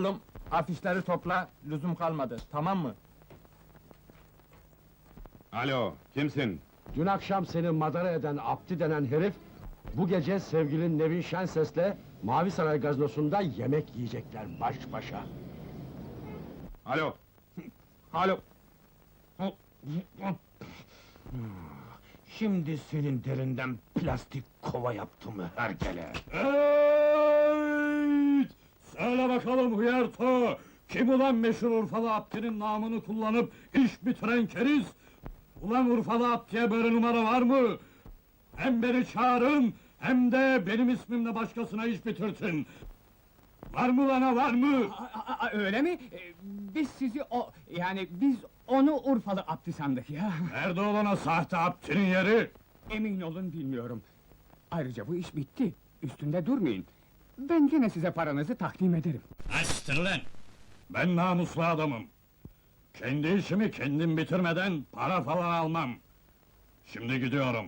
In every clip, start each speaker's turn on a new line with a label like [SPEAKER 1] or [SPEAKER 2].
[SPEAKER 1] Oğlum, afişleri topla, lüzum kalmadı, tamam mı?
[SPEAKER 2] Alo, kimsin?
[SPEAKER 3] Dün akşam seni madara eden Abdi denen herif... ...bu gece sevgilin Nevin Şenses'le... Mavi Saray gaznosunda yemek yiyecekler baş başa.
[SPEAKER 2] Alo,
[SPEAKER 1] Alo,
[SPEAKER 4] Şimdi senin derinden plastik kova yaptım hergele.
[SPEAKER 5] Söyle bakalım Hıyarto! Kim ulan meşhur Urfalı Abdi'nin namını kullanıp iş bitiren keriz? Ulan Urfalı Abdi'ye böyle numara var mı? Hem beni çağırın, hem de benim ismimle başkasına iş bitirtin. Var mı lana var mı?
[SPEAKER 6] Aa, aa, öyle mi? Ee, Biz sizi o... Yani biz onu Urfalı Abdi sandık ya.
[SPEAKER 5] Nerede olana sahte Abdi'nin yeri?
[SPEAKER 6] Emin olun bilmiyorum. Ayrıca bu iş bitti. Üstünde durmayın. Ben gene size paranızı takdim ederim.
[SPEAKER 5] Açtır lan! Ben namuslu adamım. Kendi işimi kendim bitirmeden para falan almam. Şimdi gidiyorum.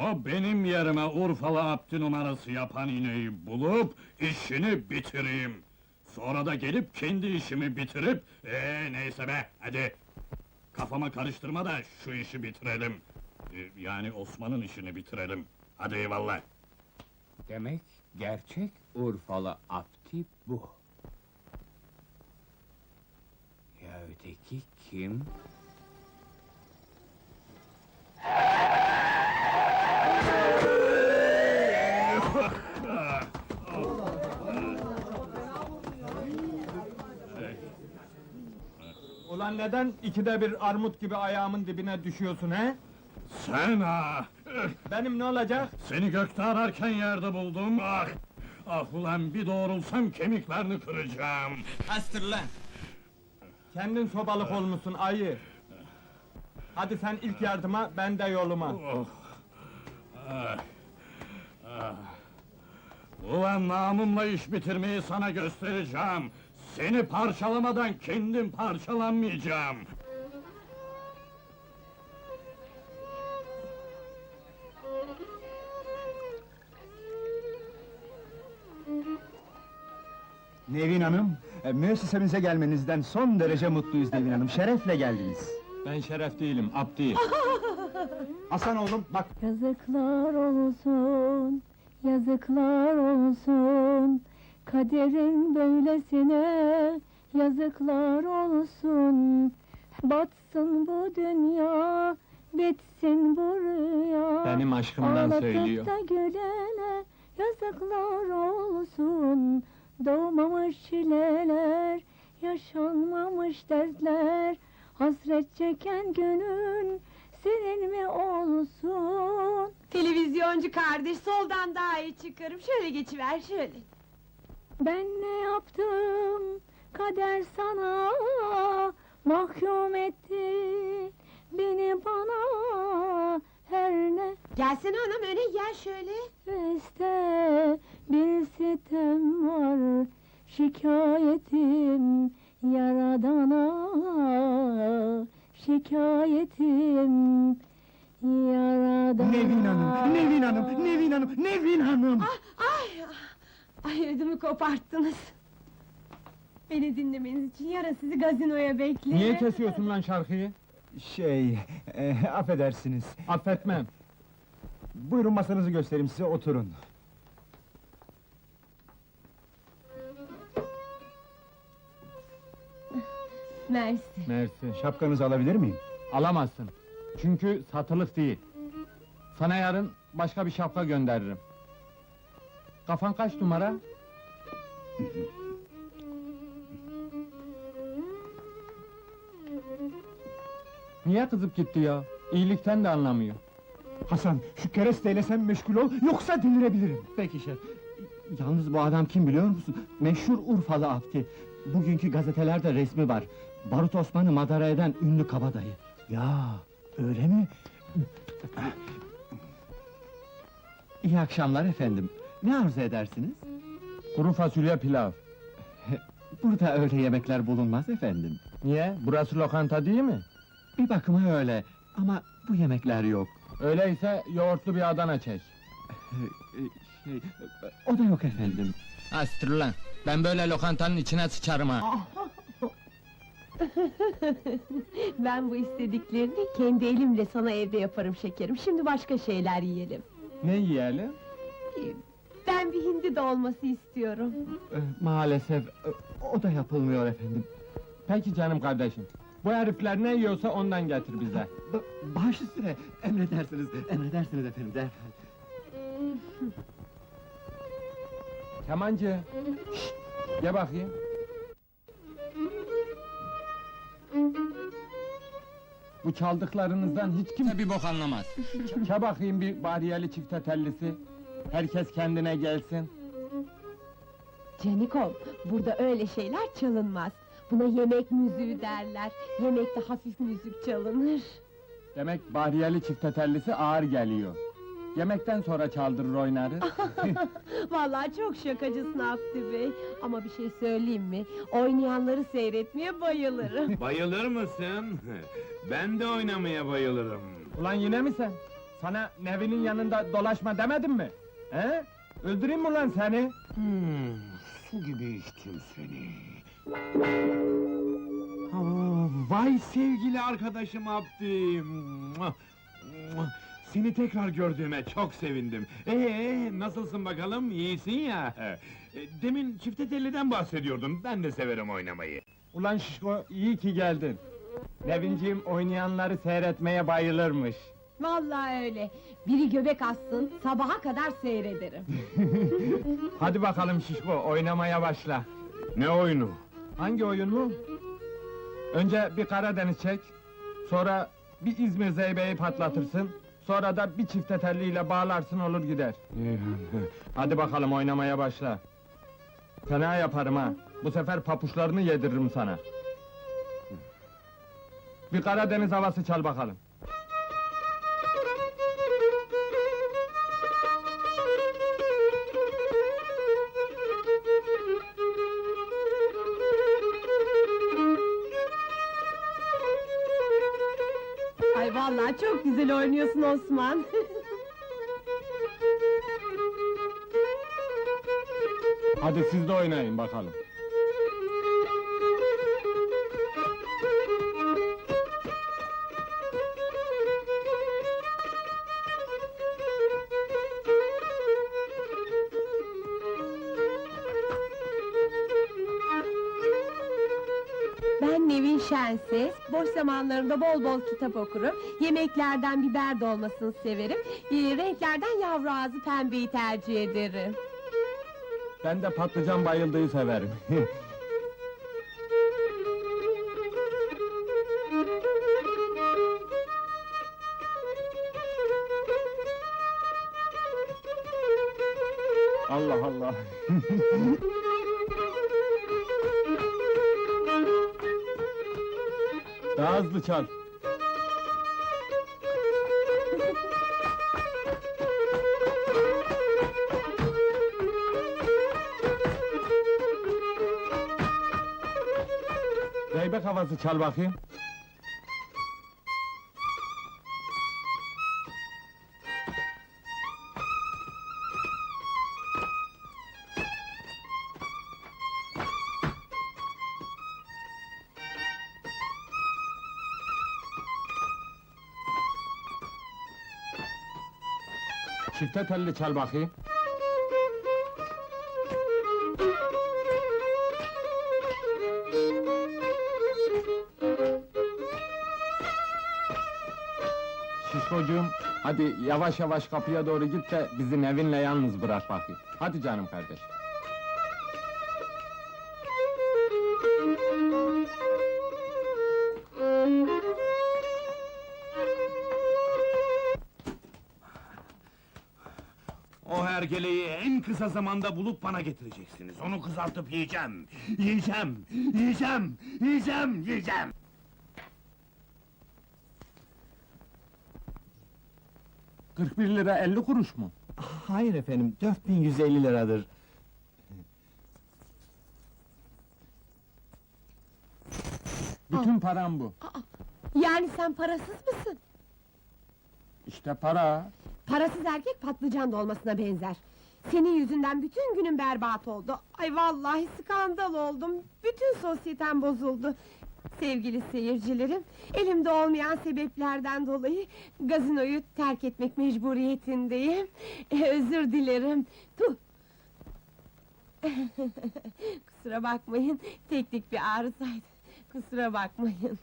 [SPEAKER 5] O benim yerime Urfalı Abdi numarası yapan ineği bulup işini bitireyim. Sonra da gelip kendi işimi bitirip, ee neyse be, hadi. Kafama karıştırma da şu işi bitirelim. Ee, yani Osman'ın işini bitirelim. Hadi eyvallah.
[SPEAKER 6] Demek gerçek Urfalı Abdi bu. Ya öteki kim?
[SPEAKER 1] ulan neden ikide bir armut gibi ayağımın dibine düşüyorsun he?
[SPEAKER 5] Sen ha!
[SPEAKER 1] Benim ne olacak?
[SPEAKER 5] Seni gökte ararken yerde buldum, ah! Ah ulan bir doğrulsam kemiklerini kıracağım!
[SPEAKER 1] Astır lan! Kendin sobalık olmuşsun ayı! Hadi sen ilk yardıma, ben de yoluma.
[SPEAKER 5] Oh! Ah! Ah! Ulan namımla iş bitirmeyi sana göstereceğim! Seni parçalamadan kendim parçalanmayacağım!
[SPEAKER 7] Nevin Hanım, e, müessesemize gelmenizden son derece mutluyuz Nevin Hanım. Şerefle geldiniz.
[SPEAKER 1] Ben şeref değilim, abdiyim.
[SPEAKER 7] Hasan oğlum, bak
[SPEAKER 8] Yazıklar olsun, yazıklar olsun Kaderin böylesine yazıklar olsun Batsın bu dünya, bitsin bu rüya
[SPEAKER 1] Benim aşkımdan
[SPEAKER 8] Ağlatıp
[SPEAKER 1] söylüyor.
[SPEAKER 8] da gülene yazıklar olsun Doğmamış çileler, yaşanmamış dertler Hasret çeken gönül senin mi olsun?
[SPEAKER 9] Televizyoncu kardeş soldan daha iyi çıkarım. Şöyle geçiver şöyle.
[SPEAKER 8] Ben ne yaptım kader sana mahkum etti beni bana her
[SPEAKER 9] Gelsene anam öne gel şöyle.
[SPEAKER 8] nefeste bir sitem var şikayetim yaradana şikayetim yaradana
[SPEAKER 7] Nevin Hanım, Nevin Hanım, Nevin Hanım, Nevin Hanım!
[SPEAKER 9] Ay, ay ödümü koparttınız. Beni dinlemeniz için yarın sizi gazinoya beklerim.
[SPEAKER 1] Niye kesiyorsun lan şarkıyı?
[SPEAKER 7] Şey, e, affedersiniz.
[SPEAKER 1] Affetmem.
[SPEAKER 7] Buyurun masanızı göstereyim size, oturun.
[SPEAKER 9] Mersi.
[SPEAKER 1] Mersi.
[SPEAKER 7] Şapkanızı alabilir miyim?
[SPEAKER 1] Alamazsın. Çünkü satılık değil. Sana yarın başka bir şapka gönderirim. Kafan kaç numara? Niye kızıp gitti ya? İyilikten de anlamıyor.
[SPEAKER 7] Hasan, şu keresteyle sen meşgul ol, yoksa delirebilirim. Peki şef. Yalnız bu adam kim biliyor musun? Meşhur Urfalı Abdi. Bugünkü gazetelerde resmi var. Barut Osman'ı madara eden ünlü kabadayı. Ya, öyle mi? İyi akşamlar efendim. Ne arzu edersiniz?
[SPEAKER 1] Kuru fasulye pilav.
[SPEAKER 7] Burada öyle yemekler bulunmaz efendim.
[SPEAKER 1] Niye? Burası lokanta değil mi?
[SPEAKER 7] Bir bakıma öyle. Ama bu yemekler yok.
[SPEAKER 1] Öyleyse yoğurtlu bir Adana çek.
[SPEAKER 7] Ee, Şey, o da yok efendim.
[SPEAKER 1] Astır lan! Ben böyle lokantanın içine sıçarım ha!
[SPEAKER 9] Ben bu istediklerini kendi elimle sana evde yaparım şekerim. Şimdi başka şeyler yiyelim.
[SPEAKER 1] Ne yiyelim?
[SPEAKER 9] Ben bir hindi dolması istiyorum.
[SPEAKER 7] Ee, Maalesef e, o da yapılmıyor efendim.
[SPEAKER 1] Peki canım kardeşim. Bu herifler ne yiyorsa ondan getir bize.
[SPEAKER 7] Ba- Baş üstüne, emredersiniz, emredersiniz efendim, derhal.
[SPEAKER 1] Kemancı! Şşt! Gel bakayım. Bu çaldıklarınızdan hiç kimse bir bok anlamaz. Çe bakayım bir bariyeli çifte tellisi. Herkes kendine gelsin.
[SPEAKER 9] Canikom, burada öyle şeyler çalınmaz. Buna yemek müziği derler. Yemekte hafif müzik çalınır.
[SPEAKER 1] Demek bariyeli çifte tellisi ağır geliyor. Yemekten sonra çaldırır oynarı.
[SPEAKER 9] Vallahi çok şakacısın Abdü Bey. Ama bir şey söyleyeyim mi? Oynayanları seyretmeye bayılırım.
[SPEAKER 2] Bayılır mısın? Ben de oynamaya bayılırım.
[SPEAKER 1] Ulan yine mi sen? Sana Nevin'in yanında dolaşma demedim mi? He? Öldüreyim mi ulan seni?
[SPEAKER 4] Hmm, su gibi içtim seni. Aa,
[SPEAKER 2] Vay sevgili arkadaşım Abdi! Seni tekrar gördüğüme çok sevindim. Ee, nasılsın bakalım? İyisin ya. E, Demin çifte telliden bahsediyordun. Ben de severim oynamayı.
[SPEAKER 1] Ulan şişko iyi ki geldin. Nevinciğim oynayanları seyretmeye bayılırmış.
[SPEAKER 9] Vallahi öyle. Biri göbek assın, sabaha kadar seyrederim.
[SPEAKER 1] Hadi bakalım şişko oynamaya başla.
[SPEAKER 2] Ne oyunu?
[SPEAKER 1] Hangi oyun mu? Önce bir Karadeniz çek, sonra bir İzmir zeybeği patlatırsın, sonra da bir çifte telliyle bağlarsın olur gider. Hadi bakalım oynamaya başla. Fena yaparım ha. Bu sefer papuçlarını yediririm sana. Bir Karadeniz havası çal bakalım.
[SPEAKER 9] Çok güzel oynuyorsun Osman.
[SPEAKER 1] Hadi siz de oynayın bakalım.
[SPEAKER 9] Ben Nevin Şenses, boş zamanlarımda bol bol kitap okurum, yemeklerden biber dolmasını severim, ee, renklerden yavru ağzı pembeyi tercih ederim.
[SPEAKER 1] Ben de patlıcan bayıldığı severim. Allah Allah. Daha hızlı çal. Zeybek havası çal bakayım. Çifte telli çal bakayım. Şişkocuğum, hadi yavaş yavaş kapıya doğru git de bizi Nevin'le yalnız bırak bakayım. Hadi canım kardeş.
[SPEAKER 4] O hergeleyi en kısa zamanda bulup bana getireceksiniz. Onu kızartıp yiyeceğim. Yiyeceğim, yiyeceğim, yiyeceğim, yiyeceğim.
[SPEAKER 1] ...41 lira 50 kuruş mu?
[SPEAKER 7] Hayır efendim, 4150 liradır.
[SPEAKER 1] Bütün param bu.
[SPEAKER 9] Yani sen parasız mısın?
[SPEAKER 1] İşte para.
[SPEAKER 9] Parasız erkek patlıcan dolmasına benzer. Senin yüzünden bütün günüm berbat oldu. Ay vallahi skandal oldum. Bütün sosyetem bozuldu. Sevgili seyircilerim, elimde olmayan sebeplerden dolayı gazinoyu terk etmek mecburiyetindeyim. Eh, özür dilerim. Tuh! Kusura bakmayın, teknik bir arızaydı. Kusura bakmayın.